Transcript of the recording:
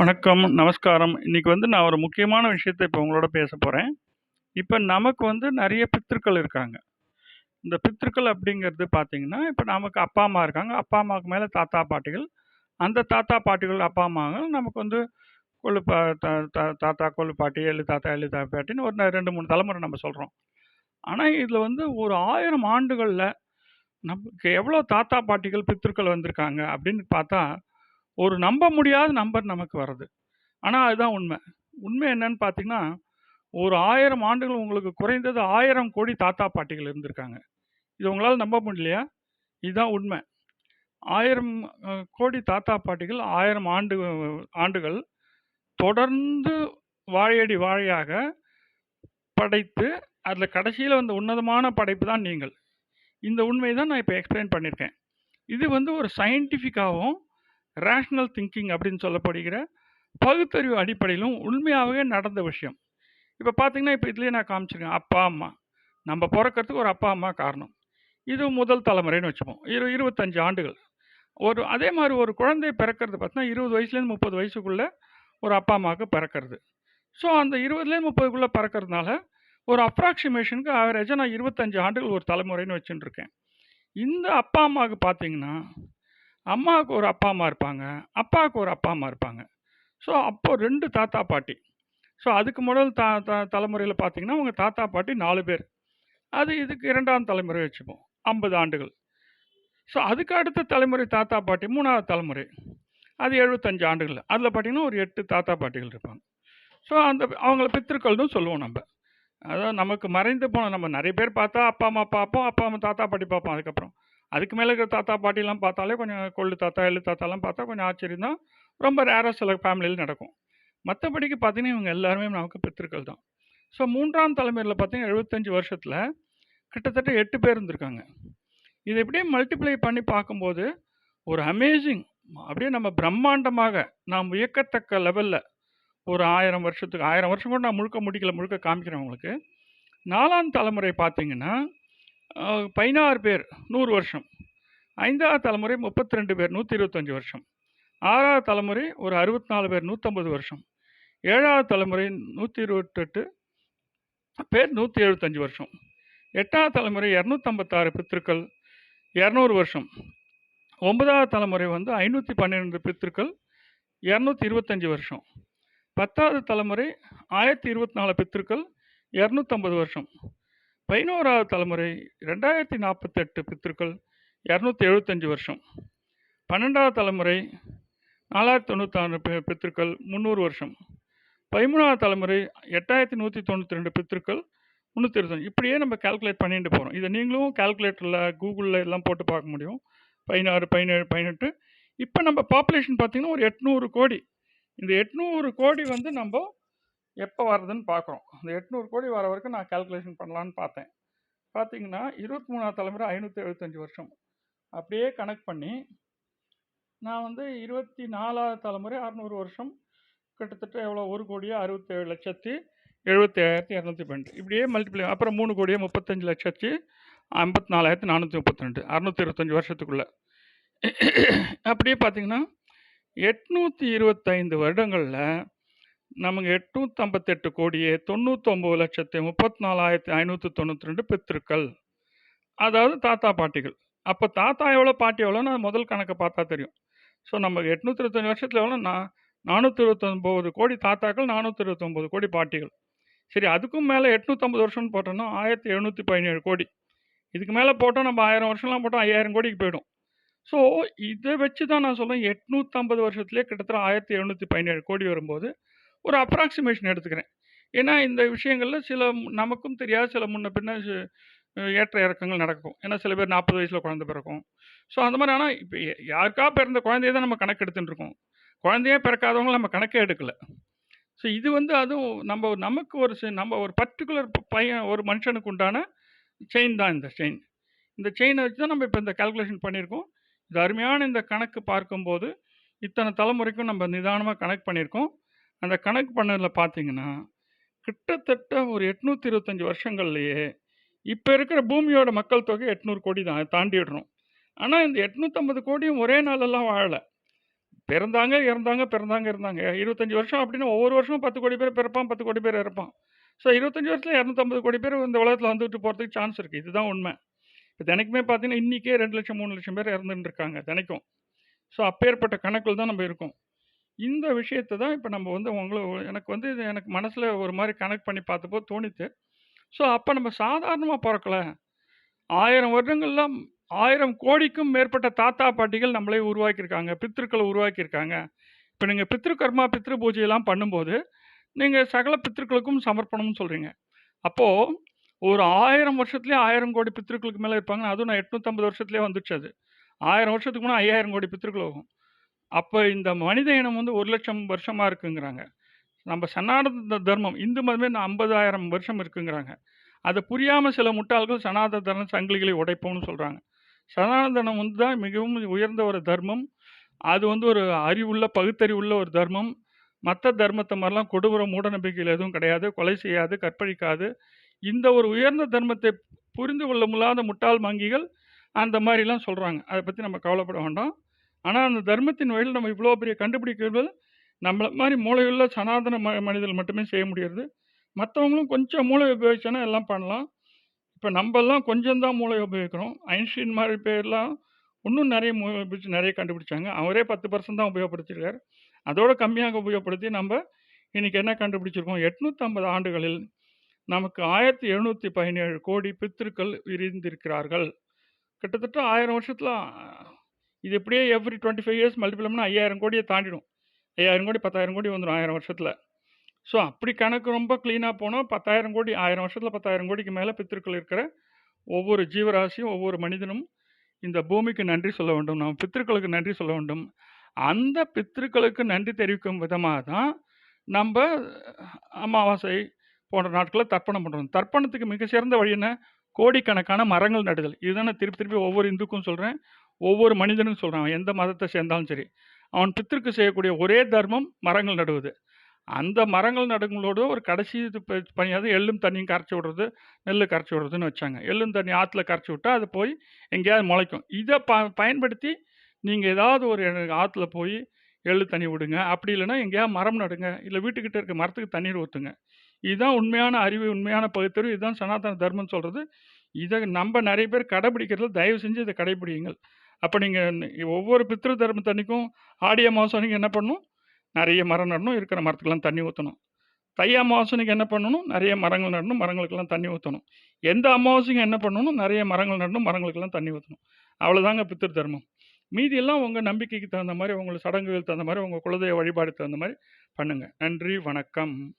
வணக்கம், நமஸ்காரம். இன்றைக்கி வந்து நான் ஒரு முக்கியமான விஷயத்த இப்போ உங்களோட பேச போகிறேன் இப்போ நமக்கு வந்து நிறைய பித்திருக்கள் இருக்காங்க. இந்த பித்திருக்கள் அப்படிங்கிறது பார்த்தீங்கன்னா, இப்போ நமக்கு அப்பா, அம்மா இருக்காங்க. அப்பா, அம்மாவுக்கு மேலே தாத்தா, பாட்டிகள். அந்த தாத்தா, பாட்டிகள், அப்பா, அம்மாங்க நமக்கு வந்து கொள்ளு பா தா தா தாத்தா, கொள்ளு பாட்டி, எழு தாத்தா, எழு தா பாட்டின்னு ஒரு 2, 3 தலைமுறை நம்ம சொல்கிறோம் ஆனால் இதில் வந்து ஒரு ஆயிரம் ஆண்டுகளில் நமக்கு எவ்வளோ தாத்தா, பாட்டிகள், பித்திருக்கள் வந்திருக்காங்க அப்படின்னு பார்த்தா, ஒரு நம்ப முடியாத நம்பர் நமக்கு வருது. ஆனால் அதுதான் உண்மை. உண்மை என்னன்னு பார்த்தீங்கன்னா, ஒரு ஆயிரம் ஆண்டுகள் உங்களுக்கு குறைந்தது ஆயிரம் கோடி தாத்தா, பாட்டிகள் இருந்திருக்காங்க. இது உங்களால் நம்ப முடியலையா? இதுதான் உண்மை. ஆயிரம் கோடி தாத்தா, பாட்டிகள் ஆயிரம் ஆண்டு ஆண்டுகள் தொடர்ந்து வாழையடி வாழையாக படைத்து, அதில் கடைசியில் வந்த உன்னதமான படைப்பு தான் நீங்கள். இந்த உண்மை தான் நான் இப்போ எக்ஸ்பிளைன் பண்ணியிருக்கேன். இது வந்து ஒரு சயின்டிஃபிக்காகவும் ரேஷ்னல் திங்கிங் அப்படின்னு சொல்லப்படுகிற பகுத்தறிவு அடிப்படையிலும் உண்மையாகவே நடந்த விஷயம். இப்போ பார்த்தீங்கன்னா, இப்போ இதுலேயே நான் காமிச்சிருக்கேன். அப்பா, அம்மா. நம்ம பிறக்கிறதுக்கு ஒரு அப்பா, அம்மா காரணம். இது முதல் தலைமுறைன்னு வச்சுப்போம். இரு 25 ஆண்டுகள். ஒரு அதே மாதிரி ஒரு குழந்தை பிறக்கிறது பார்த்தீங்கன்னா, 20 வயசுலேருந்து முப்பது வயசுக்குள்ளே ஒரு அப்பா, அம்மாவுக்கு பிறக்கிறது. ஸோ, அந்த 20லேருந்து 30க்குள்ள பிறக்கறதுனால, ஒரு அப்ராக்சிமேஷனுக்கு ஆவரேஜாக நான் 25 ஆண்டுகள் ஒரு தலைமுறைன்னு வச்சுட்டுருக்கேன் இந்த அப்பா, அம்மாவுக்கு பார்த்தீங்கன்னா, அம்மாவுக்கு ஒரு அப்பா, அம்மா இருப்பாங்க. அப்பாவுக்கு ஒரு அப்பா, அம்மா இருப்பாங்க. ஸோ, அப்போது ரெண்டு தாத்தா, பாட்டி. ஸோ, அதுக்கு முதல் த த தலைமுறையில் பார்த்தீங்கன்னா, உங்கள் தாத்தா, பாட்டி நாலு பேர். அது இதுக்கு இரண்டாம் தலைமுறை வச்சுப்போம். 50 ஆண்டுகள். ஸோ, அதுக்கு அடுத்த தலைமுறை தாத்தா, பாட்டி மூணாவது தலைமுறை. அது 75 ஆண்டுகள். அதில் பார்த்தீங்கன்னா, ஒரு எட்டு தாத்தா, பாட்டிகள் இருப்பாங்க. ஸோ, அந்த அவங்கள பித்திருக்கள்னு சொல்லுவோம் நம்ம அதாவது நமக்கு மறைந்து போன நம்ம நிறைய பேர் பார்த்தா அப்பா, அம்மா பார்ப்போம். அப்பா, அம்மா, தாத்தா, பாட்டி பார்ப்போம் அதுக்கப்புறம். அதுக்கு மேலே இருக்கிற தாத்தா, பாட்டிலாம் பார்த்தாலே கொஞ்சம் கொள்ளு தாத்தா, எள்ளு தாத்தாலாம் பார்த்தா கொஞ்சம் ஆச்சரியம் தான். ரொம்ப ரேராக சில ஃபேமிலியில் நடக்கும். மற்றபடிக்கு பார்த்தீங்கன்னா, இவங்க எல்லாருமே நமக்கு பித்திருக்கள் தான். ஸோ, மூன்றாம் தலைமுறையில் பார்த்தீங்கன்னா, எழுபத்தஞ்சு வருஷத்தில் கிட்டத்தட்ட எட்டு பேர் இருந்திருக்காங்க. இதை எப்படியே மல்டிப்ளை பண்ணி பார்க்கும்போது, ஒரு அமேசிங் அப்படியே நம்ம பிரம்மாண்டமாக, நாம் வியக்கத்தக்க லெவலில் ஒரு ஆயிரம் வருஷத்துக்கு ஆயிரம் வருஷம் கூட நான் முழுக்க முடிக்கல. முழுக்க காமிக்கிறேன் உங்களுக்கு. நாலாம் தலைமுறை பார்த்தீங்கன்னா, பதினாறு பேர் நூறு வருஷம். ஐந்தாவது தலைமுறை முப்பத்தி ரெண்டு பேர் நூற்றி இருபத்தஞ்சி வருஷம். ஆறாவது தலைமுறை ஒரு அறுபத்தி நாலு பேர் நூற்றம்பது வருஷம். ஏழாவது தலைமுறை நூற்றி இருபத்தெட்டு பேர் நூற்றி எழுபத்தஞ்சி வருஷம். எட்டாவது தலைமுறை இரநூத்தம்பத்தாறு பித்திருக்கள் இரநூறு வருஷம். ஒன்பதாவது தலைமுறை வந்து ஐநூற்றி பன்னிரெண்டு பித்திருக்கள் இரநூத்தி இருபத்தஞ்சி வருஷம். பத்தாவது தலைமுறை ஆயிரத்தி இருபத்தி நாலு பித்திருக்கள் இரநூத்தம்பது வருஷம். பதினோராவது தலைமுறை ரெண்டாயிரத்தி நாற்பத்தெட்டு பித்திருக்கள் இரநூத்தி எழுபத்தஞ்சி வருஷம். பன்னெண்டாவது தலைமுறை நாலாயிரத்தி தொண்ணூத்தாறு பித்திருக்கள் முந்நூறு வருஷம். பதிமூணாவது தலைமுறை எட்டாயிரத்தி நூற்றி தொண்ணூற்றி ரெண்டு பித்திருக்கள் முந்நூற்றி இருபத்தஞ்சு இப்படியே நம்ம கால்குலேட் பண்ணிட்டு போகிறோம் இதை நீங்களும் கால்குலேட்டரில் கூகுளில் எல்லாம் போட்டு பார்க்க முடியும். பதினாறு பதினேழு பதினெட்டு. இப்போ நம்ம பாப்புலேஷன் பார்த்திங்கன்னா ஒரு எட்நூறு கோடி. இந்த எட்நூறு கோடி வந்து நம்ம எப்போ வருதுன்னு பார்க்குறோம். அந்த எட்நூறு கோடி வர வரைக்கும் நான் கால்குலேஷன் பண்ணலான்னு பார்த்தேன். பார்த்தீங்கன்னா இருபத்தி மூணாவது தலைமுறை ஐநூற்றி எழுபத்தஞ்சி வருஷம். அப்படியே கனெக்ட் பண்ணி நான் வந்து இருபத்தி நாலாவது தலைமுறை அறநூறு வருஷம். கிட்டத்தட்ட எவ்வளோ? ஒரு கோடியே அறுபத்தேழு லட்சத்தி எழுபத்தேழாயிரத்தி இரநூத்தி பன்னெண்டு. இப்படியே மல்டிப்ளை அப்புறம் மூணு கோடியே முப்பத்தஞ்சு லட்சத்தி ஐம்பத்தி நாலாயிரத்தி நானூற்றி முப்பத்திரெண்டு அறநூற்றி இருபத்தஞ்சி வருஷத்துக்குள்ளே. அப்படியே பார்த்திங்கன்னா எட்நூற்றி இருபத்தைந்து வருடங்களில் நமக்கு எட்நூற்றம்பத்தெட்டு கோடியே தொண்ணூத்தொம்பது லட்சத்து முப்பத்தி நாலாயிரத்தி ஐநூற்றி தொண்ணூற்றி ரெண்டு பித்திருக்கள் அதாவது தாத்தா பாட்டிகள். அப்போ தாத்தா எவ்வளோ பாட்டி எவ்வளோன்னு முதல் கணக்கை பார்த்தா தெரியும். ஸோ நமக்கு எட்நூற்றி இருபத்தஞ்சி வருஷத்தில் எவ்வளோன்னா நானூற்றி இருபத்தொம்போது கோடி தாத்தாக்கள் நானூற்றி இருபத்தொம்போது கோடி பாட்டிகள். சரி அதுக்கும் மேலே எட்நூற்றம்பது வருஷம்னு போட்டோம்னா ஆயிரத்தி எழுநூற்றி பதினேழு கோடி. இதுக்கு மேலே போட்டால் நம்ம ஆயிரம் வருஷம்லாம் போட்டால் ஐயாயிரம் கோடிக்கு போயிடும். ஸோ இதை வச்சு தான் நான் சொல்கிறேன் எட்நூற்றம்பது வருஷத்துலேயே கிட்டத்தட்ட ஆயிரத்தி எழுநூற்றி பதினேழு கோடி வரும்போது ஒரு அப்ராக்சிமேஷன் எடுத்துக்கிறேன். ஏன்னா, இந்த விஷயங்களில் சில நமக்கும் தெரியாத சில முன்ன பின்ன ஏற்ற இறக்கங்கள் நடக்கும். ஏன்னா, சில பேர் நாற்பது வயசில் குழந்தை பிறக்கும். ஸோ, அந்த மாதிரி ஆனால் இப்போ யாருக்காக யாருக்கா பிறந்த குழந்தைய தான் நம்ம கணக்கு எடுத்துட்டுருக்கோம் குழந்தையே பிறக்காதவங்கள நம்ம கணக்கே எடுக்கல. ஸோ, இது வந்து அதுவும் நம்ம நமக்கு ஒரு நம்ம ஒரு பர்ட்டிகுலர் பையன் ஒரு மனுஷனுக்கு உண்டான செயின் தான் இந்த செயின். இந்த செயினை வச்சு தான் நம்ம இப்போ இந்த கால்குலேஷன் பண்ணியிருக்கோம். இது அருமையான இந்த கணக்கு பார்க்கும்போது, இத்தனை தலைமுறைக்கும் நம்ம நிதானமாக கணக்கு பண்ணியிருக்கோம். அந்த கணக்கு பண்ணதில் பார்த்தீங்கன்னா, கிட்டத்தட்ட ஒரு எட்நூற்றி இருபத்தஞ்சி வருஷங்கள்லேயே இப்போ இருக்கிற பூமியோட மக்கள் தொகை 800 கோடி தான். தாண்டிடுறோம். ஆனால் இந்த 850 கோடியும் ஒரே நாளெல்லாம் வாழலை பிறந்தாங்க, இறந்தாங்க, பிறந்தாங்க, இருந்தாங்க. 25 வருஷம் அப்படின்னா ஒவ்வொரு வருஷமும் 10 கோடி பேர் பிறப்பான், 10 கோடி பேர் இறப்பான். ஸோ 25 வருஷத்துல 250 கோடி பேர் இந்த உலகத்தில் வந்துட்டு போகிறதுக்கு சான்ஸ் இருக்குது இதுதான் உண்மை இப்போ தினைக்குமே பார்த்தீங்கன்னா, இன்னைக்கே 2,00,000 3,00,000 பேர் இறந்துட்டு இருக்காங்க தினைக்கும். ஸோ அப்பேற்பட்ட கணக்கில் தான் நம்ம இருக்கோம். இந்த விஷயத்தை தான் இப்போ நம்ம வந்து உங்கள எனக்கு வந்து இது எனக்கு மனசில் ஒரு மாதிரி கனெக்ட் பண்ணி பார்த்தப்போ தோணித்து. ஸோ அப்போ நம்ம சாதாரணமா பொறக்கல. 1000 வருடங்கள்ல 1000 கோடிக்கும் மேற்பட்ட தாத்தா, பாட்டிகள் நம்மளே உருவாக்கியிருக்காங்க. பித்திருக்களை உருவாக்கியிருக்காங்க. இப்போ நீங்கள் பித்ரு கர்மா, பித்ரு பூஜையெல்லாம் பண்ணும்போது, நீங்கள் சகல பித்ருக்களுக்கும் சமர்ப்பணம்னு சொல்கிறீங்க அப்போது ஒரு ஆயிரம் வருஷத்துலேயே ஆயிரம் கோடி பித்ருக்களுக்கு மேலே இருப்பாங்க. அதுவும் நான் எட்நூற்றம்பது வருஷத்துலேயே வந்துடுச்சு அது. ஆயிரம் வருஷத்துக்கு முன்னே ஐயாயிரம் கோடி பித்திருக்கள் ஆகும். அப்போ இந்த மனித இனம் வந்து ஒரு லட்சம் வருஷமாக இருக்குங்கிறாங்க. நம்ம சனாதன தர்மம் இந்து மதமே 50,000 வருஷம் இருக்குங்கிறாங்க. அதை புரியாமல் சில முட்டாள்கள் சனாதன தர்ம சங்கிலிகளை உடைப்போம்னு சொல்கிறாங்க சனாதனம் வந்து தான் மிகவும் உயர்ந்த ஒரு தர்மம். அது வந்து ஒரு அறிவுள்ள, பகுத்தறிவுள்ள ஒரு தர்மம். மற்ற தர்மத்தை மாதிரிலாம் கொடூர மூடநம்பிக்கைகள் எதுவும் கிடையாது. கொலை செய்யாது, கற்பழிக்காது. இந்த ஒரு உயர்ந்த தர்மத்தை புரிந்து கொள்ள முடியாத முட்டாள் மங்கிகள் அந்த மாதிரிலாம் சொல்கிறாங்க அதை பற்றி நம்ம கவலைப்பட வேண்டாம். ஆனால் அந்த தர்மத்தின் வழியில் நம்ம இவ்வளோ பெரிய கண்டுபிடிக்கிறது நம்மள மாதிரி மூளையுள்ள சனாதன ம மனிதர்கள் மட்டுமே செய்ய முடியாது. மற்றவங்களும் கொஞ்சம் மூளை உபயோகிச்சோன்னா எல்லாம் பண்ணலாம். இப்போ நம்மெல்லாம் கொஞ்சம் தான் மூளை உபயோகிக்கிறோம். ஐன்ஸ்டீன் மாதிரி பேர்லாம் இன்னும் நிறைய மூளை உபயோகிச்சு நிறைய கண்டுபிடிச்சாங்க. அவரே 10% தான் உபயோகப்படுத்தியிருக்காரு. அதோட கம்மியாக உபயோகப்படுத்தி நம்ம இன்றைக்கி என்ன கண்டுபிடிச்சிருக்கோம்? 850 ஆண்டுகளில் நமக்கு 1717 கோடி பித்திருக்கள் விரிந்திருக்கிறார்கள் கிட்டத்தட்ட ஆயிரம் வருஷத்தில் இது இப்படியே எவ்ரி 25 இயர்ஸ் மல்டிபிள் பண்ணா 5000 கோடிய தாண்டிடும். 5000 கோடி, 10,000 கோடி வந்துடும் ஆயிரம் வருஷத்தில் ஸோ அப்படி கணக்கு ரொம்ப க்ளீனாக போனால் பத்தாயிரம் கோடி ஆயிரம் வருஷத்தில் பத்தாயிரம் கோடிக்கு மேலே பித்ருக்கள் இருக்கிற ஒவ்வொரு ஜீவராசியும், ஒவ்வொரு மனிதனும் இந்த பூமிக்கு நன்றி சொல்ல வேண்டும். நம்ம பித்திருக்களுக்கு நன்றி சொல்ல வேண்டும். அந்த பித்திருக்களுக்கு நன்றி தெரிவிக்கும் விதமாக தான் நம்ம அமாவாசை போன்ற நாட்களில் தர்ப்பணம் பண்ணுறோம் தர்ப்பணத்துக்கு மிக சிறந்த வழி என்ன? கோடிக்கணக்கான மரங்கள் நடுதல். இதுதான் நான் திருப்பி திருப்பி ஒவ்வொரு இந்துக்கும் சொல்கிறேன் ஒவ்வொரு மனிதனும் சொல்கிறான் எந்த மதத்தை சேர்ந்தாலும் சரி. அவன் பித்திருக்கு செய்யக்கூடிய ஒரே தர்மம் மரங்கள் நடுவது. அந்த மரங்கள் நடுங்களோடு ஒரு கடைசி இது ப பணியாவது எள்ளும் தண்ணியும் கரைச்சி விடுறது, நெல் கரைச்சி விடுறதுன்னு வச்சாங்க. எள்ளும் தண்ணி ஆற்றுல கரைச்சி விட்டால் அது போய் எங்கேயாவது முளைக்கும். இதை ப பயன்படுத்தி நீங்கள் ஏதாவது ஒரு ஆற்றுல போய் எள்ளு தண்ணி விடுங்க. அப்படி இல்லைன்னா எங்கேயாவது மரம் நடுங்க. இல்லை வீட்டுக்கிட்ட இருக்க மரத்துக்கு தண்ணீர் ஊற்றுங்க இதுதான் உண்மையான அறிவு, உண்மையான பகுத்தறிவு. இதுதான் சனாதன தர்மம்னு சொல்கிறது இதை நம்ம நிறைய பேர் கடைபிடிக்கிறதில்ல. தயவு செஞ்சு இதை கடைபிடிங்கள் அப்போ நீங்கள் ஒவ்வொரு பித்ரு தண்ணிக்கும் ஆடி அமாவாசை என்ன பண்ணணும்? நிறைய மரம் நடணும். இருக்கிற மரத்துக்கெல்லாம் தண்ணி ஊற்றணும் தை அமாவாசை என்ன பண்ணணும்? நிறைய மரங்கள் நடணும். மரங்களுக்கெல்லாம் தண்ணி ஊற்றணும் எந்த அமாவாசைக்கும் என்ன பண்ணணும்? நிறைய மரங்கள் நடணும். மரங்களுக்கெல்லாம் தண்ணி ஊற்றணும் அவ்வளோதாங்க பித்ரு தர்மம். மீதி எல்லாம் நம்பிக்கைக்கு தகுந்த மாதிரி உங்களுக்கு சடங்குகளுக்கு தகுந்த மாதிரி உங்கள் குலதெய்வ வழிபாடுக்கு தகுந்த மாதிரி பண்ணுங்கள் நன்றி, வணக்கம்.